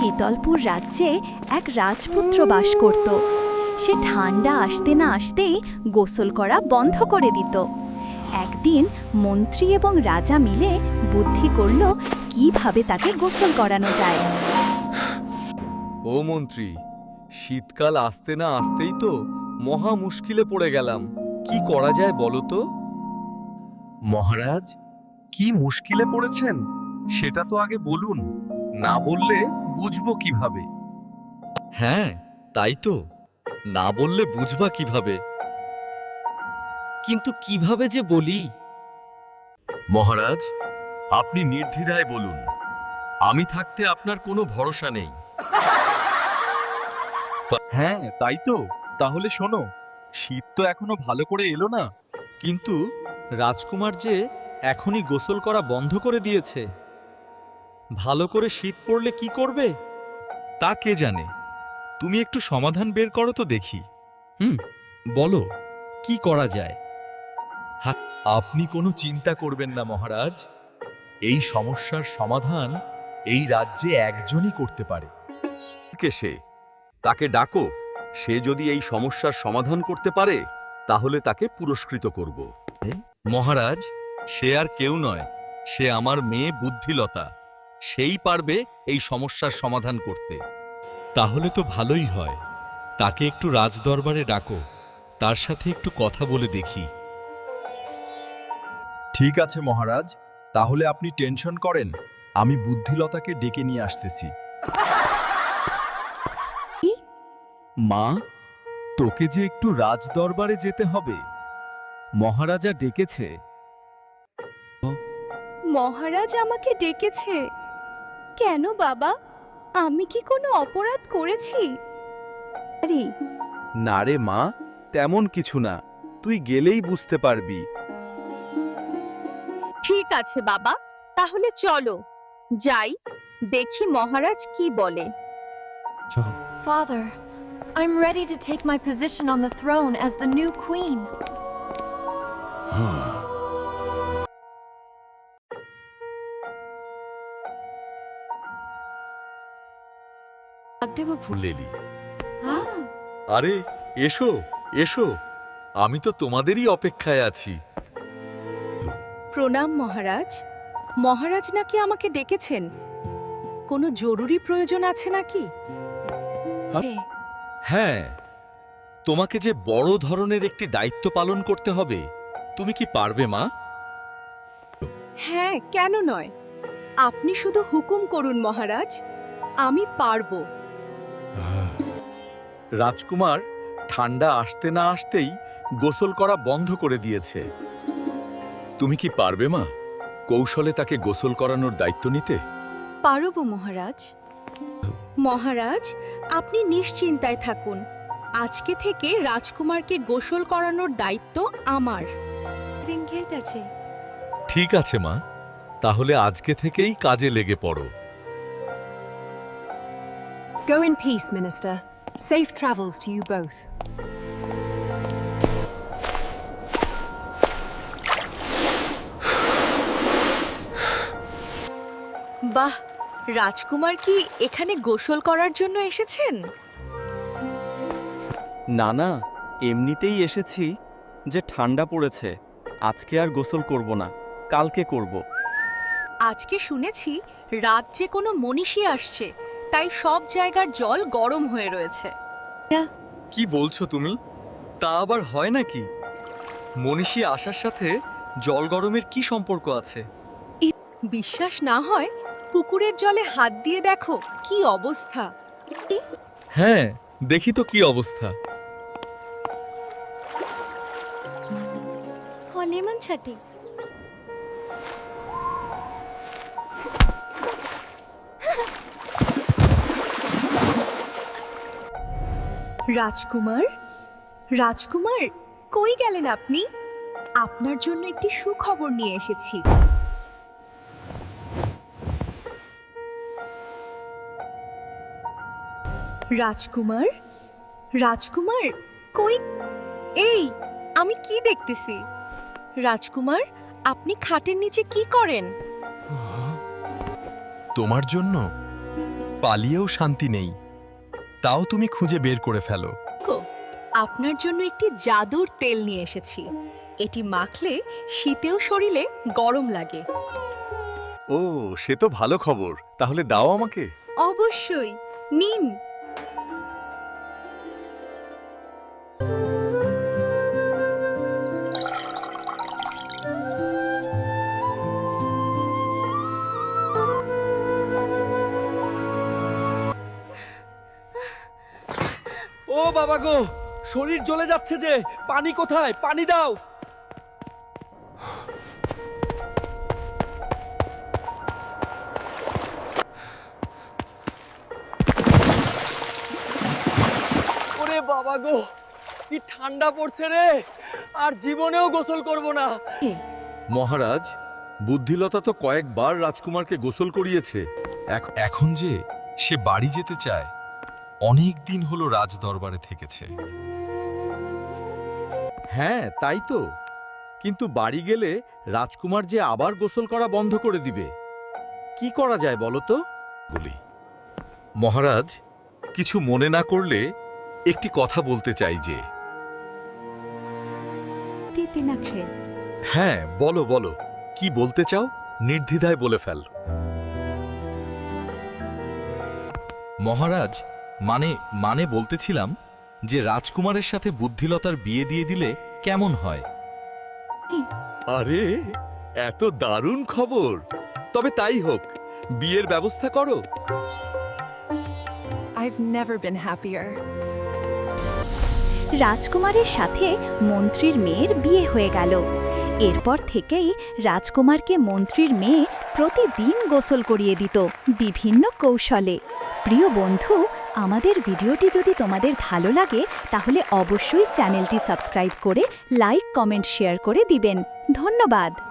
শীতলপুর রাজ্যে এক রাজপুত্র বাস করত। সে ঠান্ডা আসতে না আসতেই গোসল করা বন্ধ করে দিত। একদিন মন্ত্রী এবং রাজা মিলে বুদ্ধি করল কীভাবে তাকে গোসল করানো যায়। ও মন্ত্রী শীতকাল আসতে না আসতেই তো মহা মুশকিলে পড়ে গেলাম। কি করা যায় বলো তো? মহারাজ কি মুশকিলে পড়েছেন? সেটা তো আগে বলুন। না বললে বুঝব কীভাবে? হ্যাঁ তাই তো। না বললে বুঝবা কীভাবে? কিন্তু কীভাবে যে বলি? মহারাজ আপনি নির্দ্বিধায় বলুন। আমি থাকতে আপনার কোনো ভরসা নেই। হ্যাঁ তাই তো। তাহলে শোনো শীত তো এখনও ভালো করে এলো না। কিন্তু রাজকুমার যে এখনই গোসল করা বন্ধ করে দিয়েছে। ভালো করে শীত পড়লে কি করবে? তা কে জানে? তুমি একটু সমাধান বের করো তো দেখি। হুম বলো কি করা যায়? আপনি কোনো চিন্তা করবেন না মহারাজ। এই সমস্যার সমাধান এই রাজ্যে একজনই করতে পারে। কে সে? তাকে ডাকো। সে যদি এই সমস্যার সমাধান করতে পারে তাহলে তাকে পুরস্কৃত করব। মহারাজ সে আর কেউ নয়। সে আমার মেয়ে বুদ্ধিলতা। সেই পারবে এই সমস্যার সমাধান করতে। তাহলে তো ভালোই হয়। তাকে একটু রাজদরবারে ডাকো তার সাথে একটু কথা বলে দেখি। ঠিক আছে মহারাজ তাহলে আপনি টেনশন করেন আমি বুদ্ধিলতাকে ডেকে নিয়ে আসতেছি। মা তোকে যে একটু রাজদরবারে যেতে হবে। মহারাজা ডেকেছে। মহারাজ আমাকে ডেকেছে? কেন বাবা? আমি কি কোনো অপরাধ করেছি? আরে। না রে মা তেমন কিছু না। তুই গেলেই বুঝতে পারবি। ঠিক আছে বাবা তাহলে চলো। যাই দেখি মহারাজ কি বলে। Father, I'm ready to take my position on the throne as the new queen. ফুলেলি আরে এসো এসো। আমি তো তোমাদেরই অপেক্ষায় আছি। প্রণাম মহারাজ। মহারাজ নাকি আমাকে ডেকেছেন? কোনো জরুরি প্রয়োজন আছে নাকি? হ্যাঁ। তোমাকে যে বড় ধরনের একটি দায়িত্ব পালন করতে হবে তুমি কি পারবে মা? হ্যাঁ কেন নয়? আপনি শুধু হুকুম করুন মহারাজ। আমি পারব। রাজকুমার ঠান্ডা আসতে না আসতেই গোসল করা বন্ধ করে দিয়েছে। তুমি কি পারবে মা? কৌশলে তাকে গোসল করানোর দায়িত্ব নিতে? পারব মহারাজ। মহারাজ আপনি নিশ্চিন্তায় থাকুন। আজকে থেকে রাজকুমারকে গোসল করানোর দায়িত্ব আমার। ঠিক আছে মা। তাহলে আজকে থেকেই কাজে লেগে পড়ো। Go in peace, Minister. Safe travels to you both. বাহ রাজকুমার কি এখানে গোসল করার জন্য এসেছেন না না এমনিতেই এসেছি যে ঠান্ডা পড়েছে আজকে আর গোসল করব না কালকে করব আজকে শুনেছি রাজ্যে কোনো মনীষী আসছে তাই সব জায়গার জল গরম হয়ে রয়েছে। কি বলছো তুমি? তা আবার হয় নাকি? মনীষী আসার সাথে জল গরমের কি সম্পর্ক আছে? বিশ্বাস না হয় পুকুরের জলে হাত দিয়ে দেখো কি অবস্থা। হ্যাঁ দেখি তো কি অবস্থা। লেমন ছাটি রাজকুমার? রাজকুমার, কই গেলেন আপনি? আপনার জন্য একটি সুখবর নিয়ে এসেছি। রাজকুমার? রাজকুমার, কই? এই, আমি কি দেখতেছি? রাজকুমার, আপনি খাটের নিচে কি করেন? তোমার জন্য পালিয়েও শান্তি নেই। তাও তুমি খুঁজে বের করে ফেলো। আপনার জন্য একটি জাদুর তেল নিয়ে এসেছি। এটি মাখলে শীতেও শরীরে গরম লাগে। ও সে তো ভালো খবর। তাহলে দাও আমাকে। অবশ্যই। নিন। ও বাবা গো, শরীর জ্বলে যাচ্ছে যে, পানি কোথায়? পানি দাও। ওরে বাবা গো, কি ঠান্ডা পড়ছে রে, আর জীবনেও গোসল করব না। মহারাজ, বুদ্ধিলতা তো কয়েকবার রাজকুমারকে গোসল করিয়েছে। এখন যে সে বাড়ি যেতে চায় অনেক দিন হলো রাজ দরবারে থেকেছে। হ্যাঁ তাই তো। কিন্তু বাড়ি গেলে রাজকুমার যে আবার গোসল করা বন্ধ করে দিবে। কি করা যায় বলো তো? বলি মহারাজ কিছু মনে না করলে একটি কথা বলতে চাই যে। হ্যাঁ বলো বলো কি বলতে চাও? নির্দ্বিধায় বলে ফেল। মহারাজ মানে মানে বলতেছিলাম যে রাজকুমারের সাথে বুদ্ধিলতার বিয়ে দিয়ে দিলে কেমন হয়? আরে এত দারুণ খবর। তবে তাই হোক বিয়ের ব্যবস্থা করো। I've never been happier. রাজকুমারের সাথে মন্ত্রীর মেয়ের বিয়ে হয়ে গেল। এরপর থেকেই রাজকুমারকে মন্ত্রীর মেয়ে প্রতিদিন গোসল করিয়ে দিত বিভিন্ন কৌশলে। প্রিয় বন্ধু আমাদের ভিডিওটি যদি তোমাদের ভালো লাগে, তাহলে অবশ্যই চ্যানেলটি সাবস্ক্রাইব করে, লাইক, কমেন্ট, শেয়ার করে দিবেন। ধন্যবাদ।